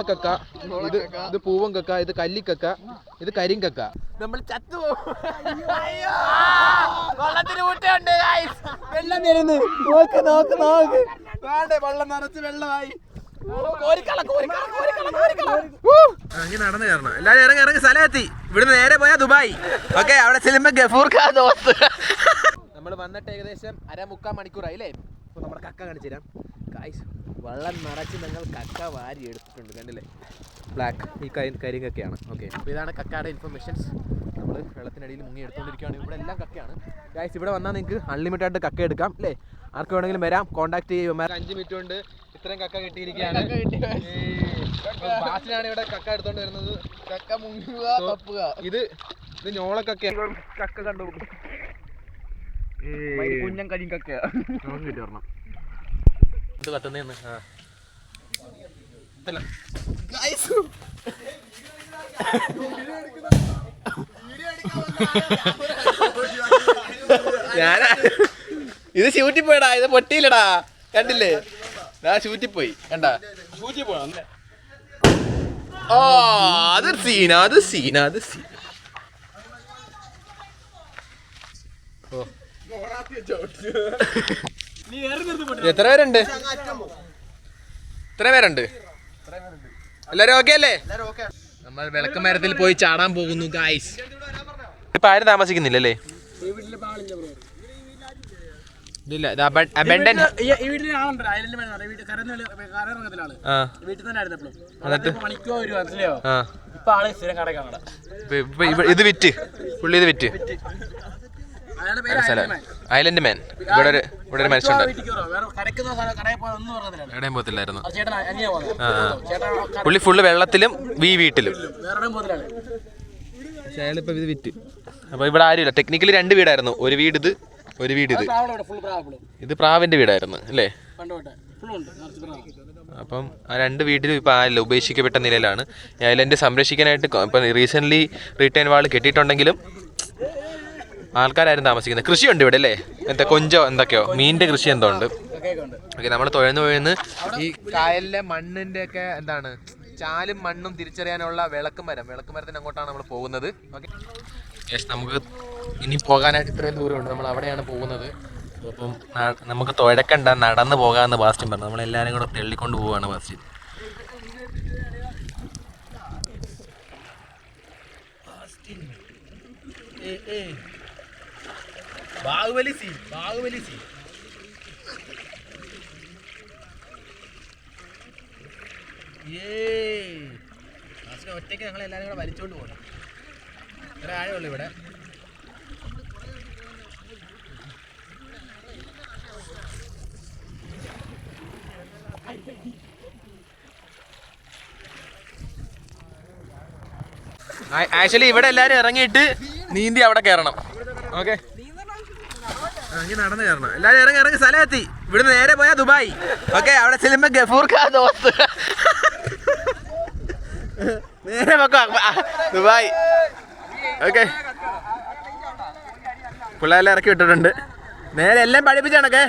ഞോളക്കക്ക ഇത് ഇത് പൂവൻ കക്ക ഇത് കല്ലിക്കക്ക ഇത് കരിങ്കക്ക. നമ്മൾ ചത്തു വെള്ളത്തിന് ഊട്ടുണ്ട് വെള്ളം വരുന്നു നോക്ക് നോക്ക് നോക്ക്. വേണ്ടേ വെള്ളം നിറച്ച് വെള്ളമായി. നടന്നു കയറണം. എല്ലാരും ഇറങ്ങി ഇറങ്ങി സ്ഥലമെത്തി ഇവിടുന്ന് നേരെ പോയാ ദുബായ്. ഓക്കെ അവിടെ ചെല്ലുമ്പോ ഗഫൂർ ഖാ നമ്മൾ വന്നിട്ട് ഏകദേശം അര മുക്കാൽ മണിക്കൂറായി അല്ലേ അപ്പോൾ നമ്മുടെ കക്ക കാണിച്ചു തരാം. കായ്സ് വെള്ളം നിറച്ച് ഞങ്ങൾ കക്ക വാരി എടുത്തിട്ടുണ്ട് കണ്ടില്ലേ? ബ്ലാക്ക് ഈ കരി കരിങ്കക്കയാണ്. ഓക്കെ അപ്പോൾ ഇതാണ് കക്കയുടെ ഇൻഫർമേഷൻസ് നമ്മൾ വെള്ളത്തിനടിയിൽ മുങ്ങി എടുത്തുകൊണ്ടിരിക്കുകയാണ് ഇവിടെ എല്ലാം കക്കയാണ്. ഗായ്സ് ഇവിടെ വന്നാൽ നിങ്ങൾക്ക് അൺലിമിറ്റഡ് ആയിട്ട് കക്ക എടുക്കാം അല്ലേ? ആർക്ക് വേണമെങ്കിലും വരാം. കോൺടാക്ട് ചെയ്യും അഞ്ച് മിനിറ്റ് കൊണ്ട് ഇത്രയും കക്ക കിട്ടിയിരിക്കുകയാണ്. ബാസിനാണ് ഇവിടെ കക്ക എടുത്തോണ്ട് വരുന്നത്. കക്ക മുങ്ങുക തപ്പുക. ഇത് ഇത് ഞോളക്കൊക്കെ കക്ക കണ്ടു. കുഞ്ഞൻ കരിങ്കക്കയാണ് കിട്ടി ഒരെണ്ണം. ഇത് കത്തുന്നേന്ന് ആ. ഞാനാ. ഇത് ഷൂറ്റി പോയടാ ഇത് പൊട്ടിയില്ലടാ. കണ്ടില്ലേ? ഞാൻ ഷൂറ്റി പോയി കണ്ടാ? ഷൂറ്റി പോയ ഓ അത് സീന അത് സീന അത് സീന ഓ. എത്ര പേരുണ്ട്? എത്ര പേരുണ്ട്? എല്ലാരും ഓക്കെ അല്ലേ? നമ്മൾ വിളക്കുമരത്തിൽ പോയി ചാടാൻ പോകുന്നു ഗായ്സ് ഇപ്പൊ ആരും താമസിക്കുന്നില്ലല്ലേ? ഇല്ല ഈ വീട്ടിൽ ആളുണ്ട്. അയലിന്റെ മേലെ വീട്ടിൽ കരയിറങ്ങത്തില്ല ആൾ. ആ. വീട്ടിൽ തന്നെ ആയിരുന്നു എപ്പോഴും ഒരു മനസ്സിലായോ? ആ. ഇപ്പൊ ആൾ സ്ഥിരം ഇത് വിറ്റ്. പുള്ളി ഇത് വിറ്റ്. സ്ഥലം. ഐലൻഡ് മാൻ ഇവിടെ ഒരു ഇവിടെ ഒരു പറഞ്ഞില്ല എവിടെയും പോകത്തില്ലായിരുന്നു. ആ പുള്ളി ഫുള്ള് വെള്ളത്തിലും വീ വീട്ടിലും. പക്ഷെ അയാളിപ്പോ ഇത് വിറ്റ്. അപ്പൊ ഇവിടെ ആരുമില്ല. ടെക്നിക്കലി രണ്ട് വീടായിരുന്നു. ഒരു വീട് ഇത് ഒരു വീട് ഇത്. ഇത് പ്രാവിന്റെ വീടായിരുന്നു അല്ലേ? പണ്ട് ഫുൾ ഉണ്ട് അപ്പം ആ രണ്ട് വീട്ടിലും ഇപ്പോൾ ആരില്ല ഉപേക്ഷിക്കപ്പെട്ട നിലയിലാണ്. ഈ ഐലൻഡ് സംരക്ഷിക്കാനായിട്ട് ഇപ്പം റീസെന്റ്ലി റീറ്റേൺ വാൾ കെട്ടിയിട്ടുണ്ടെങ്കിലും ആൾക്കാരും താമസിക്കുന്നത്. കൃഷിയുണ്ട് ഇവിടെ അല്ലേ? എന്താ കൊഞ്ചോ എന്തൊക്കെയോ? മീനിന്റെ കൃഷി എന്തോ ഉണ്ട്. നമ്മൾ തുഴന്ന് തുഴന്ന് ഈ കായലിലെ മണ്ണിന്റെ ഒക്കെ എന്താണ്? ചാലും മണ്ണും തിരിച്ചറിയാനുള്ള വിളക്ക് മരം. വിളക്ക് മരത്തിന് അങ്ങോട്ടാണ് നമ്മൾ പോകുന്നത്. നമുക്ക് ഇനി പോകാനായിട്ട് ഇത്രയും ദൂരമുണ്ട്. നമ്മൾ അവിടെയാണ് പോകുന്നത്. അപ്പം നമുക്ക് തുഴക്കണ്ട നടന്ന് പോകാമെന്ന് ബാസ്റ്റിൻ പറഞ്ഞു. നമ്മളെല്ലാവരും കൂടെ തെള്ളിക്കൊണ്ട് പോവാണ് Bastin. Baahubali C Baahubali C. ഒറ്റയ്ക്ക് ഞങ്ങൾ എല്ലാവരും കൂടെ വലിച്ചോണ്ട് പോകണം. ഇത്ര ആഴമുള്ളൂ ഇവിടെ? ആക്ച്വലി ഇവിടെ എല്ലാരും ഇറങ്ങിയിട്ട് നീന്തി അവിടെ കയറണം ഓക്കെ? ഇങ്ങനെ നടന്നു കയറണം. എല്ലാവരും ഇറങ്ങി ഇറങ്ങി സ്ഥലമെത്തി ഇവിടുന്ന് നേരെ പോയാ ദുബായ്. ഓക്കെ അവിടെ ചെല്ലുമ്പോ ഗഫൂർ ഖാ നേരെ വെക്കോ ദുബായ്. ഓക്കെ. പിള്ളേരെല്ലാം ഇറക്കി വിട്ടിട്ടുണ്ട്. നേരെ എല്ലാം പഠിപ്പിച്ചാണൊക്കെ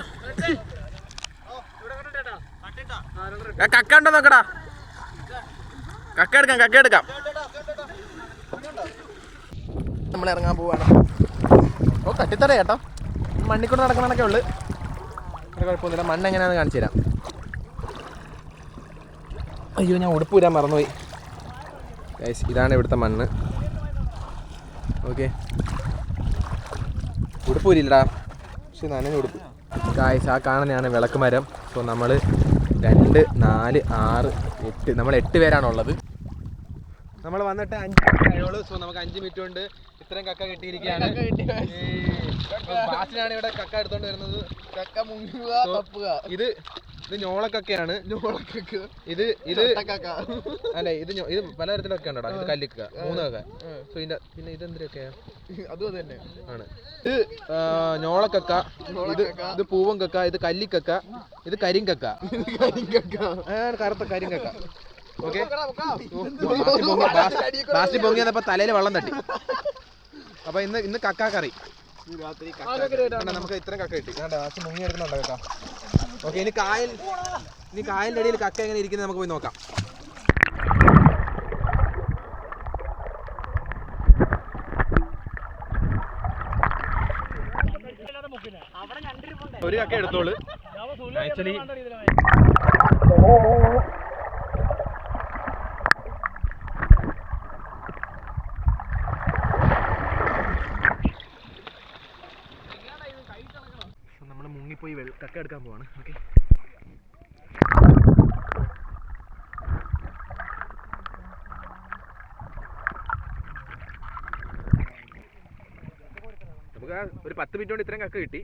കക്ക ഉണ്ടോ നോക്കടാ. കക്ക എടുക്കാം കക്ക എടുക്കാം. നമ്മൾ ഇറങ്ങാൻ പോവാണ്. ഓ കട്ടിത്തറ കേട്ടോ മണ്ണിക്കൂടെ നടക്കണൊക്കെ ഉള്ളു. ഒരു കുഴപ്പമൊന്നുമില്ല. മണ്ണ് എങ്ങനെയാണെന്ന് കാണിച്ചു തരാം. അയ്യോ ഞാൻ ഉടുപ്പ് വരാൻ മറന്നുപോയി. ഗൈസ് ഇതാണ് ഇവിടുത്തെ മണ്ണ്. ഓക്കെ ഉടുപ്പ് വരില്ലടാ പക്ഷെ നനഞ്ഞ ഉടുപ്പ്. ഗായ്സ് ആ കാണുന്നതാണ് വിളക്ക് മരം. സോ നമ്മൾ രണ്ട് നാല് ആറ് എട്ട്. നമ്മൾ എട്ട് പേരാണുള്ളത് നമ്മൾ വന്നിട്ട് അഞ്ച് മിനിറ്റ് ആയോളൂ സോ നമുക്ക് അഞ്ച് മിനിറ്റ് ഉണ്ട്. ഇത്രയും കക്ക കിട്ടിയിരിക്കുകയാണ്. ബാസിനാണ് ഇവിടെ കക്ക എടുത്തോണ്ട് വരുന്നത്. കക്ക മുങ്ങുക തപ്പുക. ഇത് ഇത് ഞോളക്കക്കയാണ് ഇത് ഇത് അല്ല ഇത് ഇത് പലതരത്തിലൊക്കെ ഉണ്ടോ ഇത് കല്ലിക്ക മൂന്ന് കക്ക. സോ ഇതിന്റെ പിന്നെ ഇത് എന്തിനൊക്കെയാ? അതും തന്നെ. ആണ്. ഇത് ഞോളക്കക്ക ഇത് ഇത് പൂവൻ കക്ക ഇത് കല്ലിക്കക്ക ഇത് കരിങ്കക്ക. കരിങ്കക്ക. കറുത്ത കരിങ്കക്ക. ഓക്കെ? ലാസ്റ്റ് പൊങ്ങി വന്നപ്പോ തലയിൽ വെള്ളം തട്ടി. അപ്പൊ ഇന്ന് ഇന്ന് കക്ക രാത്രി നമുക്ക് ഇത്രയും കക്ക കിട്ടി. ലാസ്റ്റ് മുങ്ങിയെടുക്കുന്നുണ്ട് കേട്ടോ ഓക്കെ ഇനി കായൽ ഇനി കായലിന്റെ അടിയിൽ കക്ക എങ്ങനെ ഇരിക്കുന്നത് നമുക്ക് പോയി നോക്കാം. ഒരു കക്ക എടുത്തോളൂ. ആക്ച്വലി കക്ക എടുക്കാൻ പോവാണ്. ഓക്കെ നമുക്ക് ഒരു പത്ത് മിനിറ്റ് കൊണ്ട് ഇത്രയും കക്ക കിട്ടി.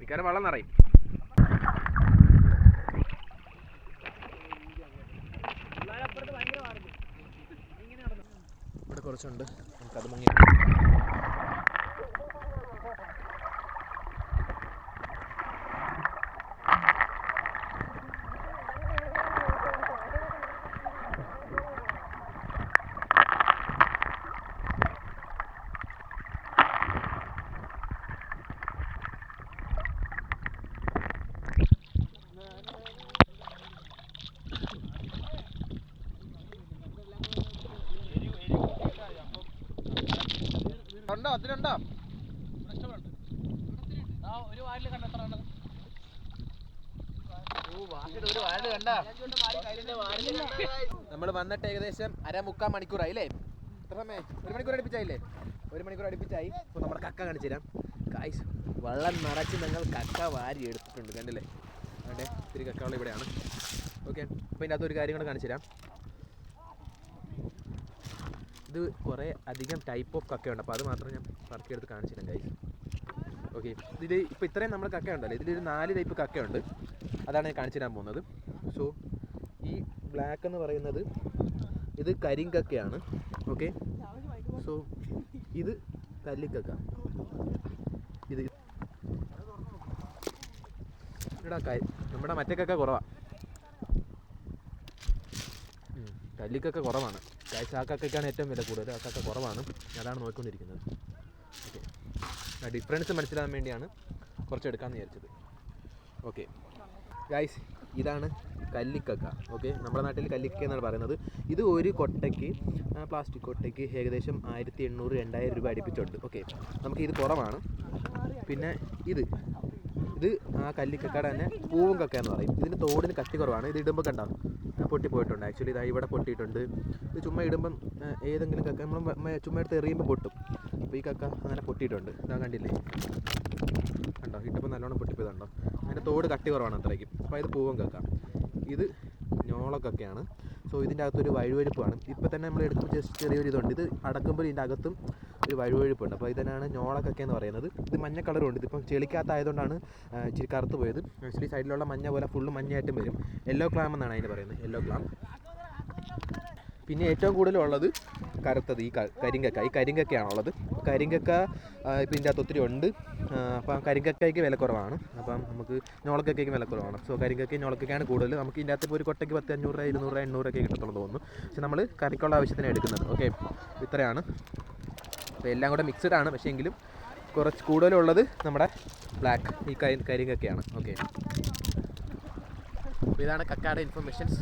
മിക്കവാറും വെള്ളം നിറയും. ഇവിടെ കുറച്ചുണ്ട്. നമുക്കത് മുങ്ങി. ഉണ്ടോ ഒത്തിരി ആ ഒരു നമ്മൾ വന്നിട്ട് ഏകദേശം അര മുക്കാൽ മണിക്കൂറായി അല്ലേ എത്ര സമയം? ഒരു മണിക്കൂർ അടുപ്പിച്ചായില്ലേ? ഒരു മണിക്കൂർ അടുപ്പിച്ചായി. അപ്പോൾ നമ്മുടെ കക്ക കാണിച്ചു തരാം. കായ്സ് വെള്ളം നിറച്ച് ഞങ്ങൾ കക്ക വാരി എടുത്തിട്ടുണ്ട് കണ്ടില്ലേ? അവിടെ ഇത്തിരി കക്കകൾ ഇവിടെയാണ്. ഓക്കെ അപ്പോൾ ഇതിന്റെ അകത്ത് ഒരു കാര്യം കൂടെ കാണിച്ചു തരാം. ഇത് കുറേ അധികം ടൈപ്പ് ഓഫ് കക്കയുണ്ട്. അപ്പോൾ അത് മാത്രം ഞാൻ പറക്കിയെടുത്ത് തരാം ഗൈസ് ഓക്കെ ഇതിൽ ഇപ്പോൾ ഇത്രയും നമ്മൾ കക്ക ഉണ്ടല്ലോ. ഇതിലൊരു നാല് ടൈപ്പ് കക്കയുണ്ട്. അതാണ് ഞാൻ കാണിച്ചു തരാൻ പോകുന്നത്. സോ ഈ ബ്ലാക്ക് എന്ന് പറയുന്നത് ഇത് കരിങ്കക്കയാണ്. ഓക്കെ സോ ഇത് കല്ലിക്കക്ക. ഇത് ഇവിടെ നമ്മുടെ മറ്റേ കക്ക കുറവാണ് കല്ലിക്കൊക്കെ കുറവാണ്. കക്കയ്ക്കാണ് ഏറ്റവും വില കൂടുതൽ. ആ കുറവാണ്. അതാണ് നോക്കിക്കൊണ്ടിരിക്കുന്നത്. ഓക്കെ ഡിഫറൻസ് മനസ്സിലാകാൻ വേണ്ടിയാണ് കുറച്ച് എടുക്കാമെന്ന് വിചാരിച്ചത്. ഓക്കെ ഗൈസ് ഇതാണ് കല്ലിക്കക്ക. ഓക്കെ നമ്മുടെ നാട്ടിൽ കല്ലിക്ക എന്നാണ് പറയുന്നത്. ഇത് ഒരു കൊട്ടയ്ക്ക് പ്ലാസ്റ്റിക് കൊട്ടയ്ക്ക് ഏകദേശം ആയിരത്തി എണ്ണൂറ് രണ്ടായിരം രൂപ അടുപ്പിച്ചുണ്ട്. ഓക്കെ നമുക്ക് ഇത് കുറവാണ്. പിന്നെ ഇത് ഇത് ആ കല്ലിക്കക്കട തന്നെ പൂവും കക്ക എന്ന് പറയും. ഇതിന് തോടിന് കട്ടി കുറവാണ്. ഇത് ഇടുമ്പോൾ കണ്ടോ? ആ, പൊട്ടിപ്പോയിട്ടുണ്ട് ആക്ച്വലി ഇതാ ഇവിടെ പൊട്ടിയിട്ടുണ്ട്. ഇത് ചുമ്മാ ഇടുമ്പം ഏതെങ്കിലും കക്ക നമ്മൾ ചുമ്മാ എടുത്ത് എറിയുമ്പോൾ പൊട്ടും. അപ്പോൾ ഈ കക്ക അങ്ങനെ പൊട്ടിയിട്ടുണ്ട്. ഇതാ കണ്ടില്ലേ? കണ്ടോ? ഇട്ടപ്പോൾ നല്ലോണം പൊട്ടിപ്പോയതുണ്ടോ അതിന്റെ തോട് കട്ടി കുറവാണ് അത്രയ്ക്കും. അപ്പോൾ ഇത് പൂവൻ കക്ക ഇത് ഞോളക്കൊക്കെയാണ്. സോ ഇതിന്റെ അകത്തൊരു വഴുവഴുപ്പാണ്. ഇപ്പോൾ തന്നെ നമ്മൾ എടുക്കുമ്പോൾ ജസ്റ്റ് ചെറിയൊരു ഇതുണ്ട് ഇത് അടക്കുമ്പോൾ ഇതിന്റെ അകത്തും ഒരു വഴുവഴുപ്പുണ്ട്. അപ്പോൾ ഇതിനാണ് ഞോളക്കൊക്കെ എന്ന് പറയുന്നത്. ഇത് മഞ്ഞ കളറുണ്ട്. ഇതിപ്പം ചെളിക്കകത്തായതുകൊണ്ടാണ് ഇച്ചിരി കറുത്ത് പോയത്. ആക്ച്വലി സൈഡിലുള്ള മഞ്ഞ പോലെ ഫുള്ള് മഞ്ഞയായിട്ടും വരും. യെല്ലോ ക്ലാം എന്നാണ് അതിന് പറയുന്നത്. യെല്ലോ ക്ലാം പിന്നെ ഏറ്റവും കൂടുതലുള്ളത് കറുത്തത് ഈ കരിങ്കക്ക. ഈ കരിങ്കക്കയാണുള്ളത്. കരിങ്കക്ക ഇപ്പം ഇതിന്റെ അകത്ത് ഒത്തിരി ഉണ്ട്. അപ്പം കരിങ്കക്കയ്ക്ക് വില കുറവാണ്. അപ്പം നമുക്ക് ഞോളക്കയ്ക്ക് വില കുറവാണ്. സോ കരിങ്കക്കയും ഞോളക്കൊക്കെയാണ് കൂടുതൽ. നമുക്ക് ഇതിന്റെ അകത്ത് ഇപ്പോൾ ഒരു കൊട്ടയ്ക്ക് പത്ത് അഞ്ഞൂറ് രൂപ ഇരുന്നൂറ് രൂപ എണ്ണൂറൊക്കെ കിട്ടത്തുള്ളൂ തോന്നുന്നു. പക്ഷെ നമ്മൾ കറിക്കുള്ള ആവശ്യത്തിന് എടുക്കുന്നത്. ഓക്കെ? ഇത്രയാണ്. അപ്പോൾ എല്ലാം കൂടെ മിക്സ്ഡ് ആണ്. പക്ഷേ എങ്കിലും കുറച്ച് കൂടുതലുള്ളത് നമ്മുടെ ബ്ലാക്ക് ഈ കരി കരിങ്കക്കയാണ് ഓക്കെ അപ്പോൾ ഇതാണ് കക്കയുടെ ഇൻഫർമേഷൻസ്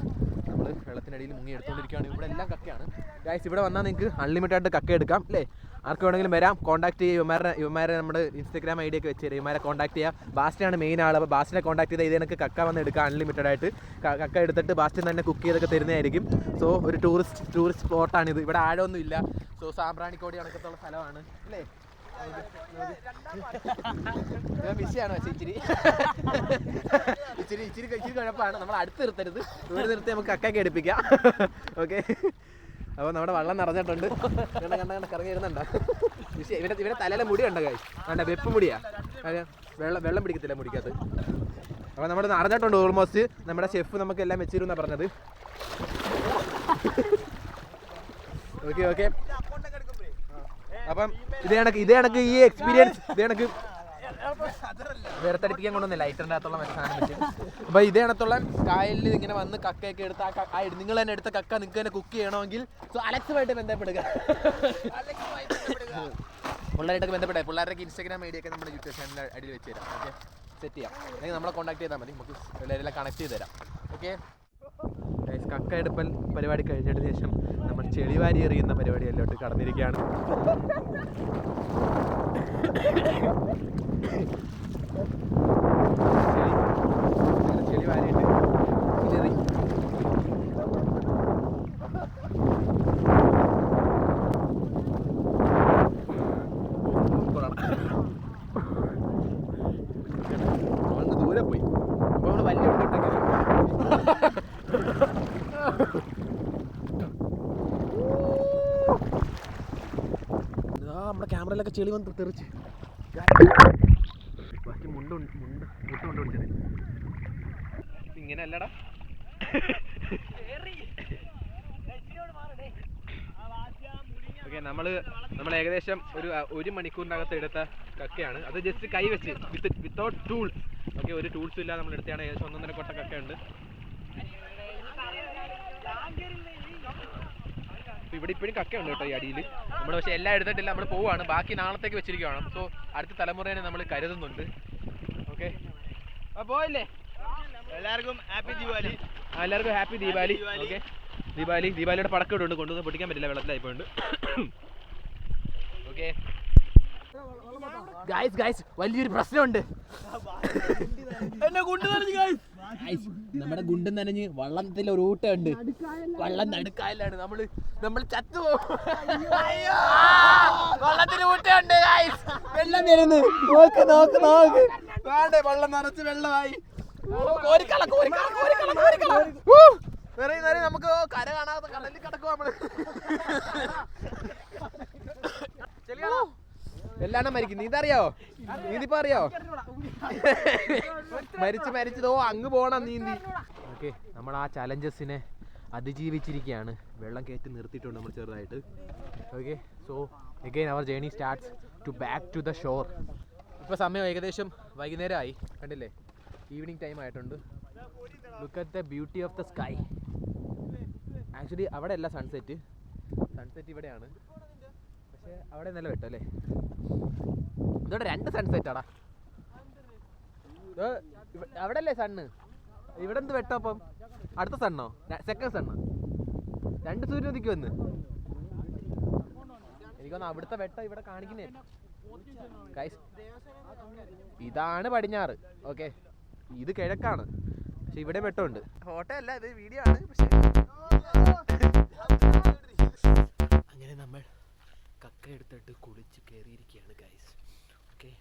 നമ്മൾ വെള്ളത്തിനടിയിൽ മുങ്ങി എടുത്തുകൊണ്ടിരിക്കുകയാണ് ഇവിടെ എല്ലാം കക്കയാണ്. ഗായ്സ് ഇവിടെ വന്നാൽ നിങ്ങൾക്ക് അൺലിമിറ്റഡ് ആയിട്ട് കക്ക എടുക്കാം അല്ലേ? ആർക്ക് വേണമെങ്കിലും വരാം. കോൺടാക്ട് ചെയ്യുക യുമാരെ യുമാരെ നമ്മുടെ ഇൻസ്റ്റാഗ്രാം ഐ ഡി ഒക്കെ വെച്ച് തരും. ഇവന്മാരെ കോൺടാക്ട് ചെയ്യുക ബാസ്റ്റിനാണ് മെയിൻ ആൾ അപ്പോൾ ബാസ്റ്റിനെ കോൺടാക്ട് ചെയ്താൽ ഇതിനൊക്കെ കക്ക വന്ന് എടുക്കാം അൺലിമിറ്റഡ് ആയിട്ട്. കക്ക എടുത്തിട്ട് ബാസ്റ്റിൻ തന്നെ കുക്ക് ചെയ്തൊക്കെ തരുന്നതായിരിക്കും. സോ ഒരു ടൂറിസ്റ്റ് ടൂറിസ്റ്റ് സ്പോട്ടാണ് ഇത്. ഇവിടെ ആഴമൊന്നും ഇല്ല. സോ സാമ്പ്രാണിക്കോടി അടക്കത്തുള്ള സ്ഥലമാണ്. അല്ലേ? ബിസിയാണ് ഇച്ചിരി? ഇച്ചിരി ഇച്ചിരി ഇച്ചിരി കുഴപ്പമാണ്. നമ്മൾ അടുത്ത് നിർത്തരുത്. ഇവിടെ നിർത്തി നമുക്ക് കക്കൊക്കെ എടുപ്പിക്കാം. ഓക്കെ അപ്പോൾ നമ്മുടെ വെള്ളം നിറഞ്ഞിട്ടുണ്ട്. കണ്ട കണ്ട കണ്ട കറങ്ങി വരുന്നുണ്ടോ ഇവരെ ഇവരെ തലയിലെ മുടി ഉണ്ട് കായ് വേണ്ട വെപ്പ് മുടിയാ. വെള്ളം വെള്ളം പിടിക്കത്തില്ല മുടിക്കകത്ത്. അപ്പോൾ നമ്മുടെ നിറഞ്ഞിട്ടുണ്ട് ഓൾമോസ്റ്റ് നമ്മുടെ ഷെഫ് നമുക്ക് എല്ലാം വെച്ചിരുന്നാ പറഞ്ഞത്. ഓക്കെ ഓക്കെ അപ്പം ഇതേ കണക്ക് ഇതേ കണക്ക് ഈ എക്സ്പീരിയൻസ് ഇതേ കണക്ക് വേർത്തടിപ്പിക്കാൻ കൊണ്ടൊന്നും ലൈറ്ററിന്റെ അകത്തുള്ള മെച്ചാണ് പറ്റും അപ്പൊ ഇതേ കണത്തുള്ള കായലിൽ ഇങ്ങനെ വന്ന് കക്കയൊക്കെ എടുത്ത് ആ നിങ്ങൾ തന്നെ എടുത്ത കക്ക നിങ്ങൾക്ക് തന്നെ കുക്ക് ചെയ്യണമെങ്കിൽ സോ അലക്സുമായിട്ട് ബന്ധപ്പെടുക. പിള്ളേരായിട്ടൊക്കെ ബന്ധപ്പെടാം. പിള്ളേരുടെ ഇൻസ്റ്റാഗ്രാം ഐഡിയ ഒക്കെ നമ്മുടെ യൂട്യൂബ് ചാനലിൽ അടിയിൽ വെച്ച് തരാം. ഓക്കെ സെറ്റ് ചെയ്യാം. അല്ലെങ്കിൽ നമ്മളെ കോൺടാക്ട് ചെയ്താൽ മതി. നമുക്ക് എല്ലാവരെല്ലാം കണക്ട് ചെയ്ത് തരാം. ഓക്കെ കക്ക എടുപ്പൽ പരിപാടി കഴിഞ്ഞതിന് ശേഷം നമ്മൾ ചെളിവാരി എറിയുന്ന പരിപാടി പരിപാടിയിലോട്ട് കടന്നിരിക്കുകയാണ് ചെളി അങ്ങനെ ചെളി വാരിയിട്ട് ഇതെറി അവന് ദൂരെ പോയി അപ്പൊ നമ്മൾ വലിയ ഉണ്ടിട്ടൊക്കെ ആ ക്യാമറയിലൊക്കെ ചെളി വന്ന് തെറിച്ച്. ബാക്കി മുണ്ട് മുണ്ട് ഇങ്ങനെ അല്ലടാ നമ്മൾ ഏകദേശം ഒരു ഒരു മണിക്കൂറിനകത്ത് എടുത്ത കക്കയാണ്. അത് ജസ്റ്റ് കൈ വെച്ച് വിത്ത് വിത്തൗട്ട് ടൂൾസ് ഓക്കെ ഒരു ടൂൾസും ഇല്ലാതെ നമ്മൾ എടുത്തതാണ് ഏകദേശം ഒന്നൊന്നര കൊട്ട കക്കയുണ്ട്. അപ്പൊ ഇവിടെ ഇപ്പോഴും കക്കയുണ്ട് കേട്ടോ ഈ അടിയിൽ നമ്മൾ പക്ഷേ എല്ലാം എടുത്തിട്ടില്ല നമ്മൾ പോവുകയാണ് ബാക്കി നാളത്തേക്ക് വെച്ചിരിക്കുകയാണ് സോ അടുത്ത തലമുറേനെ നമ്മൾ കരുതുന്നുണ്ട്. ഓക്കെ. പോയില്ലേ? എല്ലാവർക്കും ഹാപ്പി ദീപാവലി. എല്ലാവർക്കും ഹാപ്പി ദീപാവലി. ഓക്കെ. ദീപാവലി. ദീപാവലിയുടെ പടക്കം ഇടുന്നുണ്ട്. കൊണ്ടുവന്ന് പൊട്ടിക്കാൻ പറ്റില്ല വെള്ളത്തിലായിപ്പോണ്ട് ഓക്കെ. ഗായ്സ് ഗായ്സ് വലിയൊരു പ്രശ്നമുണ്ട്. നമ്മുടെ ഗുണ്ടും നനഞ്ഞ് വള്ളത്തിൽ ഒരു ഊട്ടുണ്ട് വള്ളം നടുക്കായലാണ് നമ്മൾ. നമ്മൾ ചത്തു വള്ളത്തിന് ഊട്ടുണ്ട് ഗായ്സ് വെള്ളം വരുന്നു നോക്ക് നോക്ക് നോക്ക്. വേണ്ടേ വള്ളം നിറച്ച് വെള്ളമായി. കോരിക്കള കോരിക്കള ഊ! നിറയെ നിറയെ നമുക്ക് കര കാണാതെ കടലിൽ കിടക്കും നമ്മൾ ചെളിയാണോ അറിയോ നീന്തറിയോ നീന്തിപ്പോ അറിയോ? മരിച്ച് മരിച്ചതോ അങ്ങ് പോണം നീന്തി ഓക്കെ നമ്മൾ ആ ചലഞ്ചസിനെ അതിജീവിച്ചിരിക്കുകയാണ് വെള്ളം കയറ്റി നിർത്തിയിട്ടുണ്ട് നമ്മൾ ചെറുതായിട്ട്. Okay so again our journey starts to back to the shore ഇപ്പോൾ സമയം ഏകദേശം വൈകുന്നേരമായി. കണ്ടില്ലേ? ഈവനിങ് ടൈം ആയിട്ടുണ്ട്. Look at the beauty of the sky actually അവിടെ അല്ല സൺസെറ്റ് സൺസെറ്റ് ഇവിടെയാണ്. പക്ഷേ അവിടെ നല്ല വെട്ടം അല്ലേ? ഇതോടെ രണ്ട് സൺസെറ്റാടാ അവിടെ അല്ലേ സണ്ണ് ഇവിടെ എന്ത് വെട്ടം അപ്പം? അടുത്ത സണ്ണോ സെക്കൻഡ് സണ്ണോ രണ്ട് സൂര്യൻ വന്ന്. എനിക്കൊന്ന് അവിടുത്തെ വെട്ടം ഇവിടെ കാണിക്കുന്നേ. ഇതാണ് പടിഞ്ഞാറ്. ഓക്കെ ഇത് കിഴക്കാണ്. പക്ഷെ ഇവിടെ വെട്ടമുണ്ട്. ഫോട്ടോ അല്ല ഇത് വീഡിയോ ആണ്. പക്ഷേ അങ്ങനെ നമ്മൾ കക്ക എടുത്തിട്ട് കുളിച്ച് കയറിയിരിക്കുകയാണ് ഗൈസ് ഓക്കെ